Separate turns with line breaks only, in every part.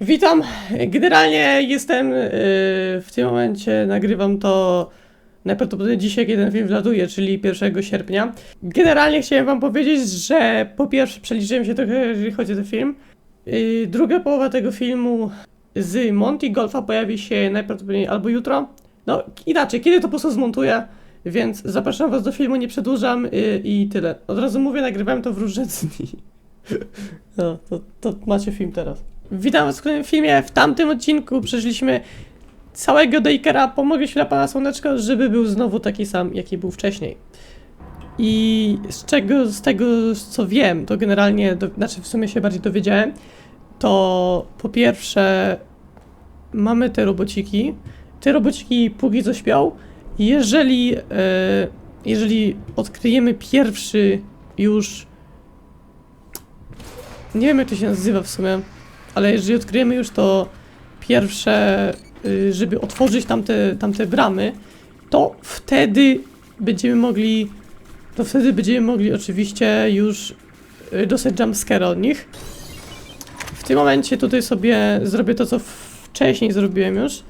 Witam. Generalnie jestem yy, w tym momencie, nagrywam to najprawdopodobniej dzisiaj, kiedy ten film wlatuje, czyli 1 sierpnia. Generalnie chciałem wam powiedzieć, że po pierwsze przeliczyłem się trochę, jeżeli chodzi o ten film. Yy, druga połowa tego filmu z Monty Golfa pojawi się najprawdopodobniej albo jutro. No inaczej, kiedy to po prostu zmontuję, więc zapraszam was do filmu, nie przedłużam yy, i tyle. Od razu mówię, nagrywałem to w różne dni. No, to, to macie film teraz. Witam w kolejnym filmie. W tamtym odcinku przeżyliśmy całego Dakera. Pomogę dla pana Słoneczko, żeby był znowu taki sam, jaki był wcześniej. I z czego, z tego co wiem, to generalnie, do, znaczy w sumie się bardziej dowiedziałem, to po pierwsze mamy te robociki. Te robociki póki co śpią. Jeżeli, e, jeżeli odkryjemy pierwszy już nie wiem jak to się nazywa w sumie, ale jeżeli odkryjemy już to pierwsze, y, żeby otworzyć tamte, tamte bramy, to wtedy będziemy mogli, to wtedy będziemy mogli oczywiście już y, dostać jumpscare od nich. W tym momencie tutaj sobie zrobię to, co wcześniej zrobiłem już,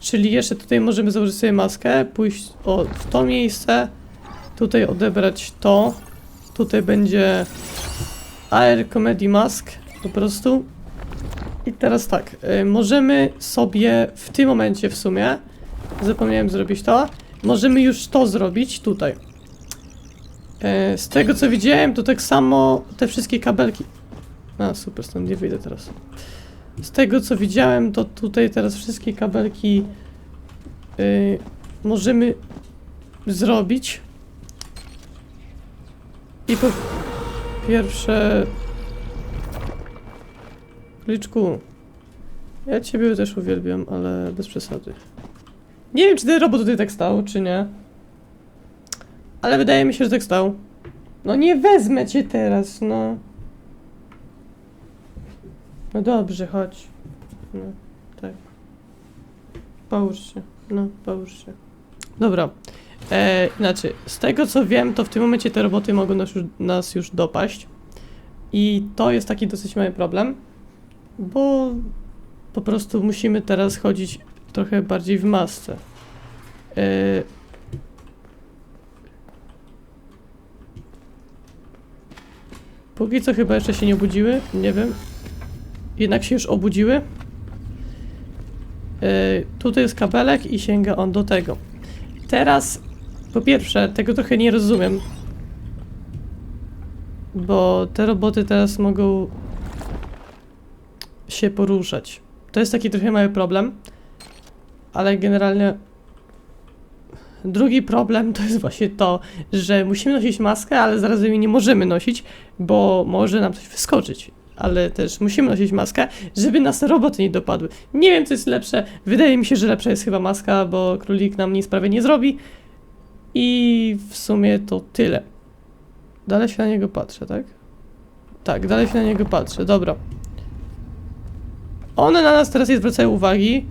czyli jeszcze tutaj możemy założyć sobie maskę, pójść o, w to miejsce, tutaj odebrać to, tutaj będzie Air Comedy Mask po prostu. I teraz tak, y, możemy sobie w tym momencie w sumie, zapomniałem zrobić to, możemy już to zrobić tutaj. Y, z tego co widziałem, to tak samo te wszystkie kabelki. A, super, stąd nie wyjdę teraz. Z tego co widziałem, to tutaj teraz wszystkie kabelki y, możemy zrobić. I po pierwsze... Liczku, ja ciebie też uwielbiam, ale bez przesady. Nie wiem, czy ten robot tutaj tak stał, czy nie. Ale wydaje mi się, że tak stał. No nie wezmę cię teraz, no. No dobrze, chodź. No, tak. Połóż się. No, połóż się. Dobra. E, inaczej, z tego co wiem, to w tym momencie te roboty mogą nas już, nas już dopaść. I to jest taki dosyć mały problem, bo po prostu musimy teraz chodzić trochę bardziej w masce. E, póki co chyba jeszcze się nie obudziły, nie wiem. Jednak się już obudziły. E, tutaj jest kabelek i sięga on do tego. Teraz po pierwsze, tego trochę nie rozumiem. Bo te roboty teraz mogą się poruszać. To jest taki trochę mały problem. Ale generalnie drugi problem to jest właśnie to, że musimy nosić maskę, ale zarazem jej nie możemy nosić, bo może nam coś wyskoczyć. Ale też musimy nosić maskę, żeby nas roboty nie dopadły. Nie wiem, co jest lepsze. Wydaje mi się, że lepsza jest chyba maska, bo królik nam nic prawie nie zrobi. I w sumie to tyle. Dalej się na niego patrzę, tak? Tak, dalej się na niego patrzę, dobra. One na nas teraz nie zwracają uwagi,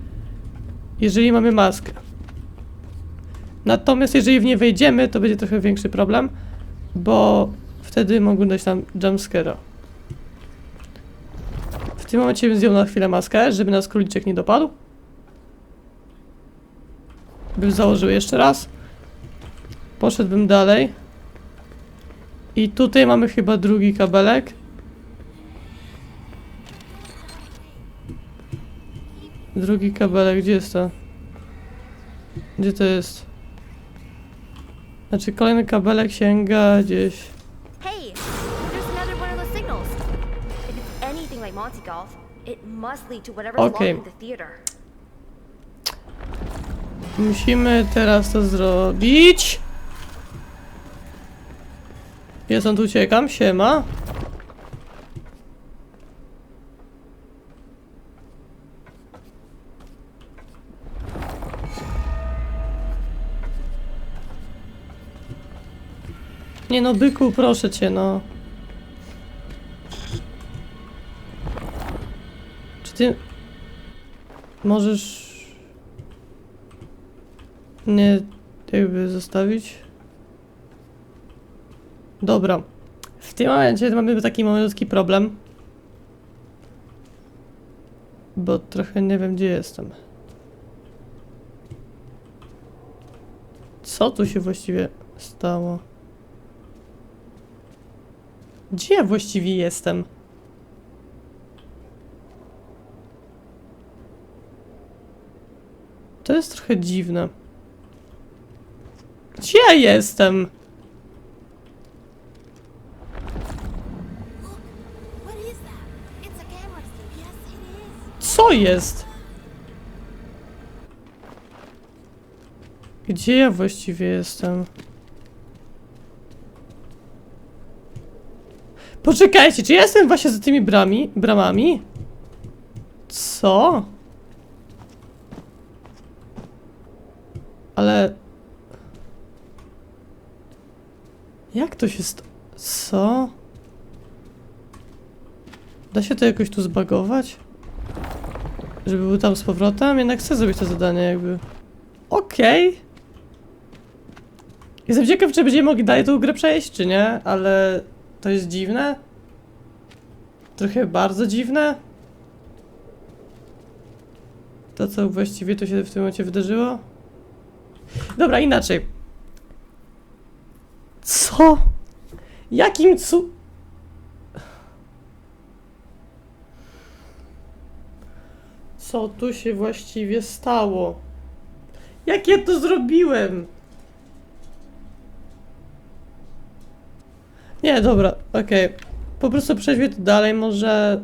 jeżeli mamy maskę. Natomiast jeżeli w nie wejdziemy, to będzie trochę większy problem, bo wtedy mogą dać nam jumpscare'a. W tym momencie zdjął na chwilę maskę, żeby nas króliczek nie dopadł. Bym założył jeszcze raz. Poszedłbym dalej. I tutaj mamy chyba drugi kabelek. Drugi kabelek, gdzie jest to? Gdzie to jest? Znaczy kolejny kabelek sięga gdzieś.
Hey, there's another one of those signals. If it's anything like Monty Golf, it must lead to whatever's
Okay.
locked in the theater.
Musimy teraz to zrobić. Ja stąd uciekam, siema. Nie no, byku, proszę cię, no. Czy ty... Możesz... Nie, jakby zostawić. Dobra. W tym momencie mamy taki malutki problem. Bo trochę nie wiem, gdzie jestem. Co tu się właściwie stało? Gdzie ja właściwie jestem? To jest trochę dziwne. Gdzie ja jestem? Co jest? Gdzie ja właściwie jestem? Poczekajcie, czy ja jestem właśnie za tymi brami, bramami? Co? Ale... Jak to się st... Co? Da się to jakoś tu zbagować? Żeby był tam z powrotem? Jednak chcę zrobić to zadanie jakby. Okej. Jestem ciekaw, czy będziemy mogli dalej tą grę przejść, czy nie, ale to jest dziwne. Trochę bardzo dziwne. To, co właściwie to się w tym momencie wydarzyło. Dobra, inaczej. Co? Jakim cu... Co tu się właściwie stało? Jak ja to zrobiłem? Nie, dobra, okej. Po prostu przejdźmy tu dalej, może...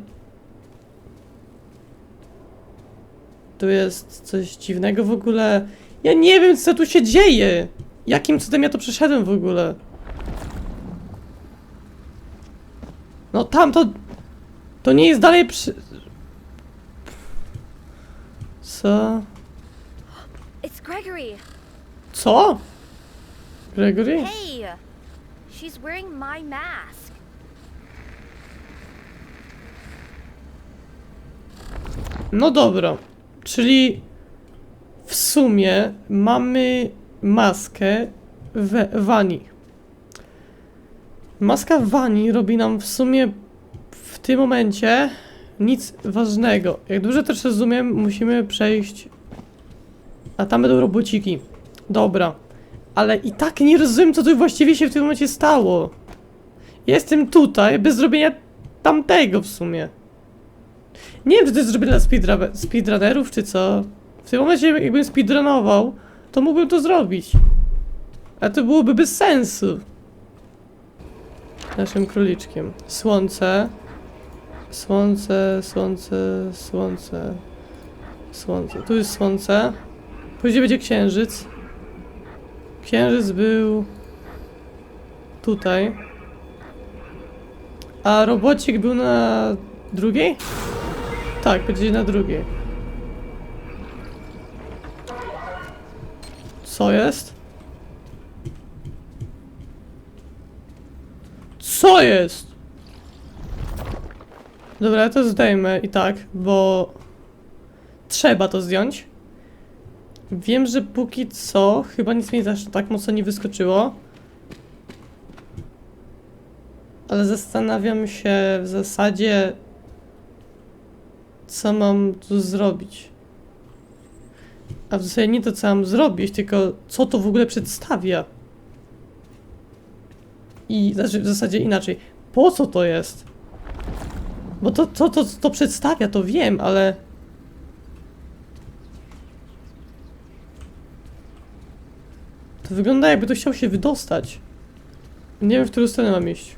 Tu jest coś dziwnego w ogóle. Ja nie wiem, co tu się dzieje! Jakim cudem ja to przeszedłem w ogóle? No tam to... To nie jest dalej przy... Co?
It's Gregory.
Co? Gregory?
Hey, she's wearing my mask.
No dobra. Czyli w sumie mamy maskę w Wani. Maska Wani robi nam w sumie w tym momencie nic ważnego. Jak dobrze też rozumiem, musimy przejść. A tam będą robociki. Dobra. Ale i tak nie rozumiem, co tu właściwie się w tym momencie stało. Jestem tutaj bez zrobienia tamtego w sumie. Nie wiem, czy to jest zrobione dla speedrunnerów, czy co. W tym momencie, jakbym speedrunował, to mógłbym to zrobić. A to byłoby bez sensu. Naszym króliczkiem. Słońce. Słońce, słońce, słońce. Słońce. Tu jest słońce. Później będzie księżyc. Księżyc był tutaj. A robocik był na drugiej? Tak, będzie na drugiej. Co jest? Co jest? Dobra, to zdejmę i tak, bo trzeba to zdjąć. Wiem, że póki co chyba nic mi aż tak mocno nie wyskoczyło. Ale zastanawiam się w zasadzie, co mam tu zrobić. A w zasadzie nie to, co mam zrobić, tylko co to w ogóle przedstawia. I znaczy w zasadzie inaczej. Po co to jest? Bo to, to, to, to przedstawia, to wiem, ale. To wygląda jakby to chciał się wydostać. Nie wiem, w którą stronę mam iść.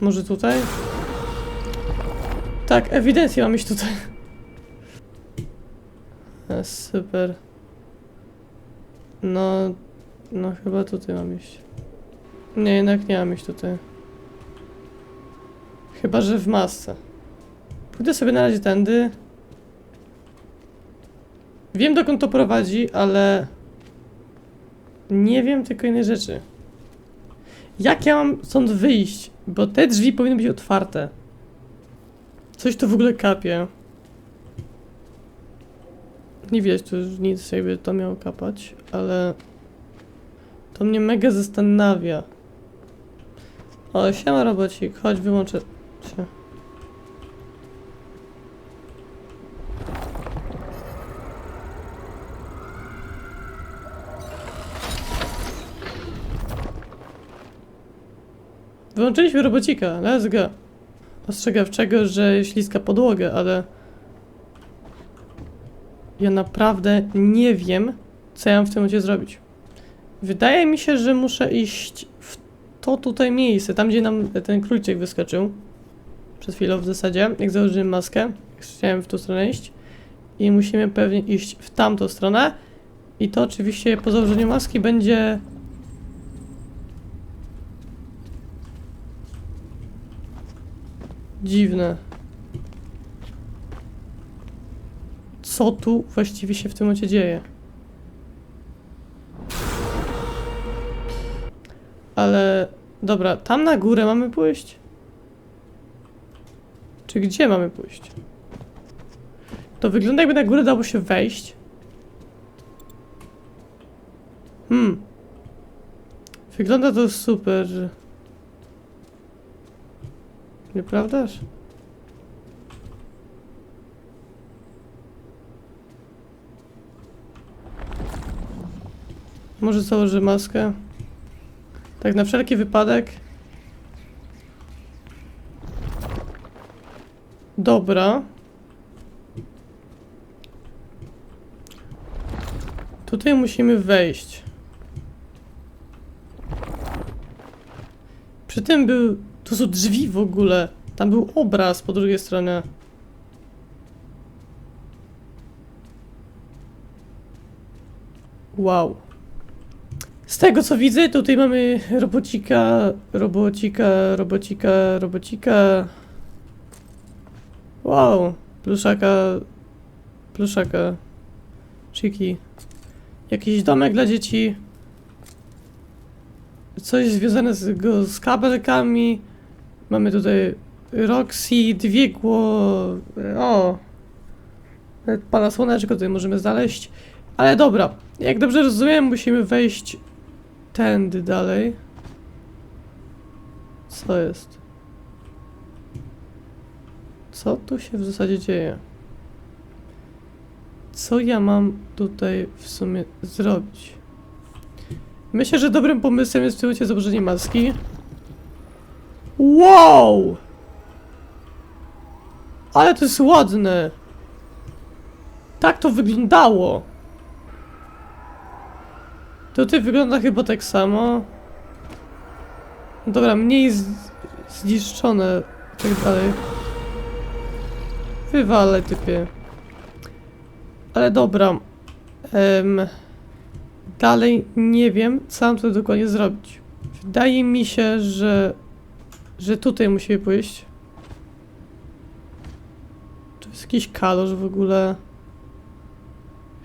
Może tutaj? Tak, ewidentnie mam iść tutaj. E, super. No, no chyba tutaj mam iść. Nie, jednak nie mam iść tutaj. Chyba, że w masce. Pójdę sobie na razie tędy. Wiem dokąd to prowadzi, ale... Nie wiem tylko innej rzeczy. Jak ja mam stąd wyjść? Bo te drzwi powinny być otwarte. Coś tu w ogóle kapie. Nie widać tu już nic, jakby to miało kapać, ale... To mnie mega zastanawia. O, siema robocik, chodź, wyłączę się. Wyłączyliśmy robocika, let's go. Ostrzegawczego, że śliska podłogę, ale... Ja naprawdę nie wiem, co ja mam w tym momencie zrobić. Wydaje mi się, że muszę iść w to tutaj miejsce, tam gdzie nam ten króliczek wyskoczył. Przed chwilą w zasadzie, jak założyłem maskę, chciałem w tą stronę iść. I musimy pewnie iść w tamtą stronę. I to oczywiście po założeniu maski będzie... Dziwne. Co tu właściwie się w tym momencie dzieje? Ale... Dobra, tam na górę mamy pójść? Czy gdzie mamy pójść? To wygląda jakby na górę dało się wejść. Hmm. Wygląda to super. Nieprawdaż? Może założę maskę? Tak na wszelki wypadek. Dobra. Tutaj musimy wejść. Przy tym był... To są drzwi w ogóle. Tam był obraz po drugiej stronie. Wow. Z tego co widzę, tutaj mamy robocika, robocika, robocika, robocika. Wow, pluszaka, pluszaka, chiki. Jakiś domek dla dzieci. Coś związane z, z kabelkami. Mamy tutaj Roxy, dwie gło... O! Pana słoneczko tutaj możemy znaleźć. Ale dobra, jak dobrze rozumiem, musimy wejść tędy dalej. Co jest? Co tu się w zasadzie dzieje? Co ja mam tutaj w sumie zrobić? Myślę, że dobrym pomysłem jest w tym założenie maski. Wow! Ale to jest ładne! Tak to wyglądało! Tutaj wygląda chyba tak samo. No Dobra, mniej zniszczone i tak dalej. Wywalę typie. Ale dobra. Dalej nie wiem, co mam tu dokładnie zrobić. Wydaje mi się, że... że tutaj musimy pójść. To jest jakiś kalosz w ogóle.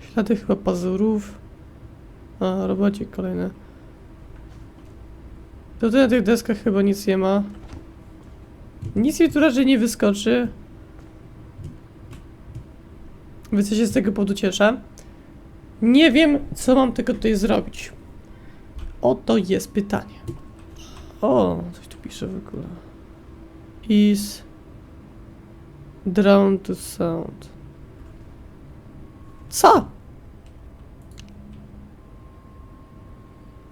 Ślady chyba pazurów. A, robocik kolejny. Tutaj na tych deskach chyba nic nie ma. Nic mi tu raczej nie wyskoczy. Więc ja się z tego powodu cieszę. Nie wiem, co mam tylko tutaj zrobić. Oto jest pytanie. O, coś pisze w ogóle. Is drown to sound. Co?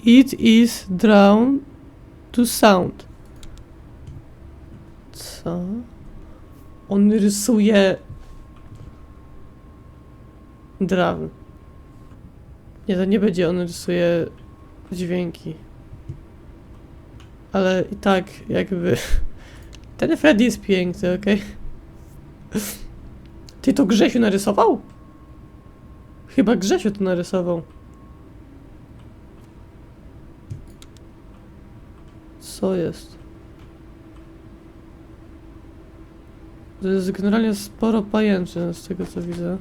It is drown to sound. Co? On rysuje drown. Nie, to nie będzie on rysuje dźwięki. Ale i tak jakby... Ten Freddy jest piękny, okej? Ty to Grzesiu narysował? Chyba Grzesiu to narysował. Co jest? To jest generalnie sporo pajęczyn z tego co widzę.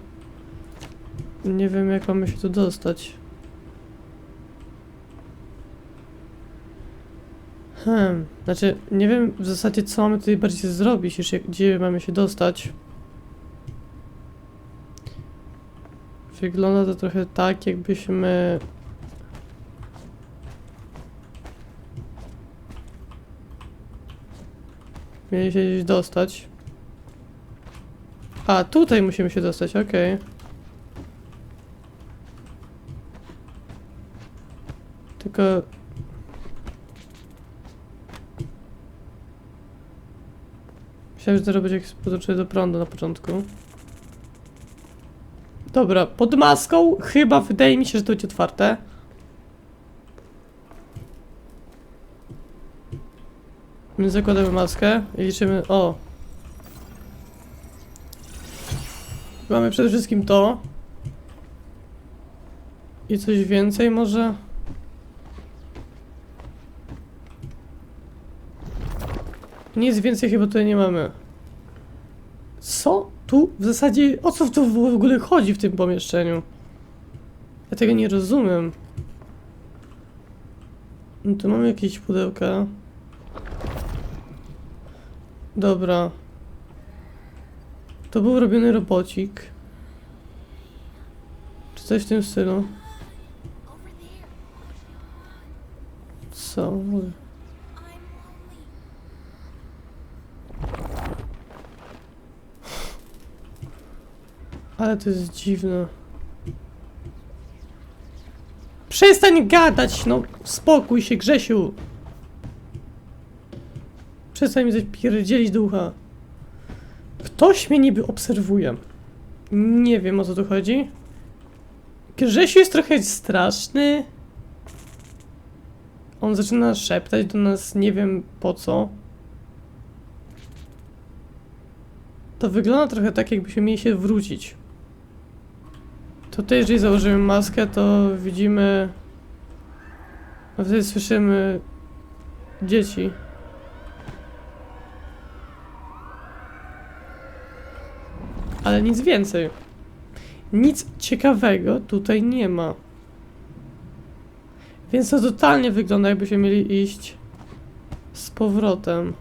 Nie wiem jak mamy się tu dostać. Hmm, znaczy nie wiem w zasadzie co mamy tutaj bardziej zrobić, niż gdzie mamy się dostać. Wygląda to trochę tak, jakbyśmy Mieli się gdzieś dostać. A, tutaj musimy się dostać, okej. Tylko... Myślałem, że to robić jakieś podłączenie do prądu na początku. Dobra, pod maską chyba wydaje mi się, że to będzie otwarte. My zakładamy maskę i liczymy. O! Mamy przede wszystkim to. I coś więcej może? Nic więcej chyba tutaj nie mamy. Co tu w zasadzie, o co tu w ogóle chodzi w tym pomieszczeniu? Ja tego nie rozumiem. No tu mamy jakieś pudełka. Dobra. To był robiony robocik. Czy coś w tym stylu? Co? Ale to jest dziwne. Przestań gadać, no spokój się, Grzesiu. Przestań mi coś pierdzielić do ucha. Ktoś mnie niby obserwuje. Nie wiem o co tu chodzi. Grzesiu jest trochę straszny. On zaczyna szeptać do nas, nie wiem po co. To wygląda trochę tak, jakbyśmy mieli się wrócić. Tutaj, jeżeli założymy maskę, to widzimy. A wtedy słyszymy dzieci. Ale nic więcej. Nic ciekawego tutaj nie ma. Więc to totalnie wygląda, jakbyśmy mieli iść z powrotem.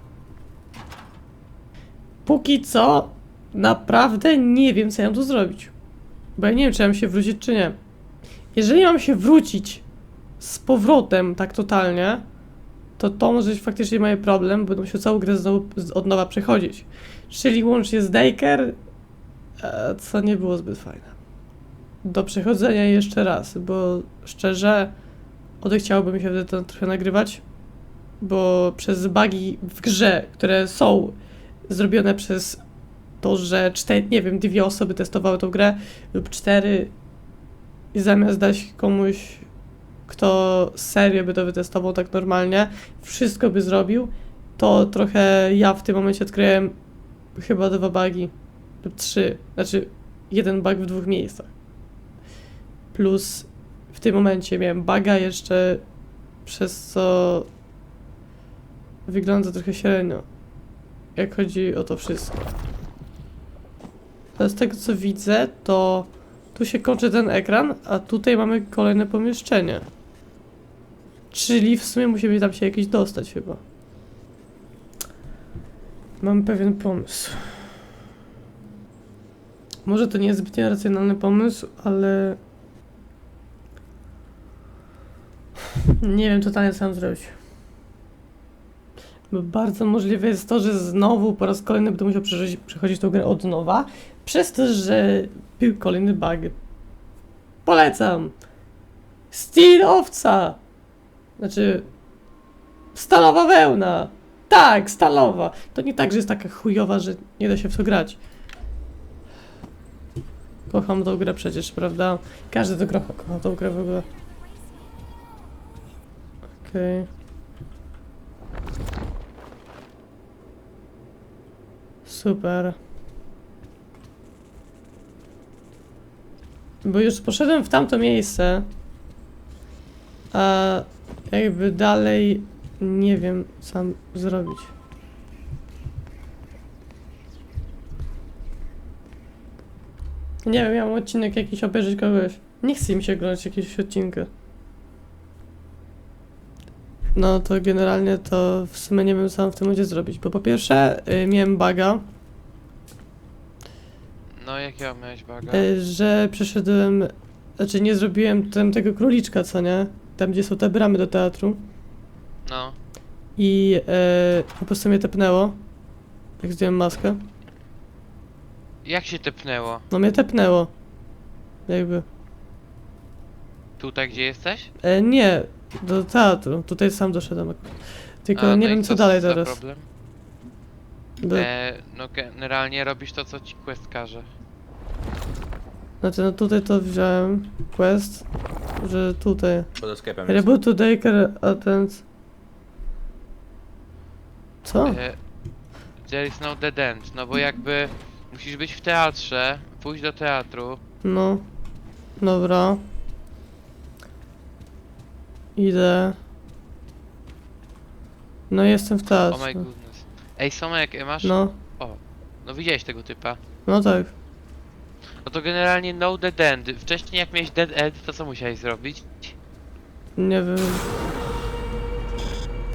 Póki co, naprawdę nie wiem, co ja mam tu zrobić. Bo ja nie wiem, czy mam się wrócić, czy nie. Jeżeli mam się wrócić z powrotem tak totalnie, to to może być faktycznie mały problem, bo będę musiał całą grę znowu od nowa przechodzić. Czyli łącznie z Daker, e, co nie było zbyt fajne. Do przechodzenia jeszcze raz, bo szczerze odechciałoby mi się wtedy trochę nagrywać, bo przez bugi w grze, które są zrobione przez to, że cztery, nie wiem, dwie osoby testowały tą grę lub cztery i zamiast dać komuś, kto serio by to wytestował tak normalnie, wszystko by zrobił, to trochę ja w tym momencie odkryłem chyba dwa bugi lub trzy, znaczy jeden bug w dwóch miejscach. Plus w tym momencie miałem buga jeszcze przez co wygląda trochę średnio, jak chodzi o to wszystko. Z tego co widzę, to tu się kończy ten ekran, a tutaj mamy kolejne pomieszczenie. Czyli w sumie musimy tam się jakieś dostać chyba. Mam pewien pomysł. Może to nie jest zbytnio racjonalny pomysł, ale... Nie wiem totalnie co mam zrobić. Bardzo możliwe jest to, że znowu po raz kolejny będę musiał przechodzić, przechodzić tą grę od nowa, przez to, że był kolejny bug. Polecam! Steel owca! Znaczy... Stalowa wełna! Tak, stalowa! To nie tak, że jest taka chujowa, że nie da się w to grać. Kocham tą grę przecież, prawda? Każdy to kocha, kocha tą grę w ogóle. Okej. Super. Bo już poszedłem w tamto miejsce, a jakby dalej nie wiem, mam zrobić. Nie wiem, miałem odcinek jakiś obejrzeć kogoś. Nie chce mi się oglądać jakiegoś odcinka. No to generalnie to w sumie nie wiem, co mam w tym momencie zrobić, bo po pierwsze y, miałem baga,
No jakiego miałeś baga?
y, że przeszedłem, znaczy nie zrobiłem tam tego króliczka, co nie? Tam, gdzie są te bramy do teatru.
No.
I y, po prostu mnie tepnęło, jak zdjąłem maskę.
Jak się tepnęło?
No mnie tepnęło. Jakby.
Tutaj gdzie jesteś?
E, nie, do teatru. Tutaj sam doszedłem. akurat. Tylko
A,
nie
no i
wiem, co dalej
za
teraz.
problem?
Do,
E, no generalnie robisz to, co ci quest każe.
Znaczy, no tutaj to wziąłem quest, że tutaj.
Pod sklepem jest.
Reboot to Daker Attend. Co?
E, there is no dead end, no bo jakby musisz być w teatrze, pójść do teatru.
No. Dobra. Idę. No jestem w
Oh my
teatrze.
goodness. Ej, Somek, e, masz...
No,
No widziałeś tego typa.
no tak.
No to generalnie no dead end. Wcześniej jak miałeś dead end, to co musiałeś zrobić?
Nie wiem.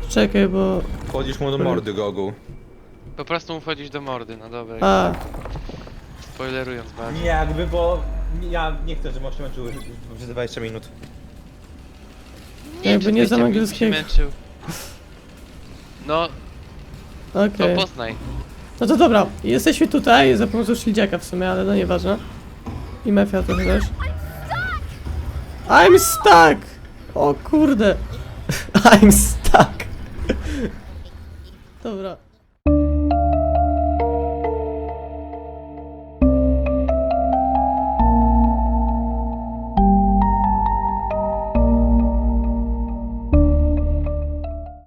Czekaj, bo...
Wchodzisz mu do mordy, Gogu.
Po prostu mu wchodzisz do mordy, no dobra.
A,
Spoilerując bardzo.
Nie jakby, bo ja nie chcę, żeby męczył przez 20 minut.
Jakby
czy
nie
200
znam
minut się
angielskiego.
męczył. No,
okej.
to poznaj.
No to dobra, jesteśmy tutaj za pomocą szlidziaka w sumie, ale no nieważne. I Mefia też też. I'm stuck! O kurde. I'm stuck. Dobra.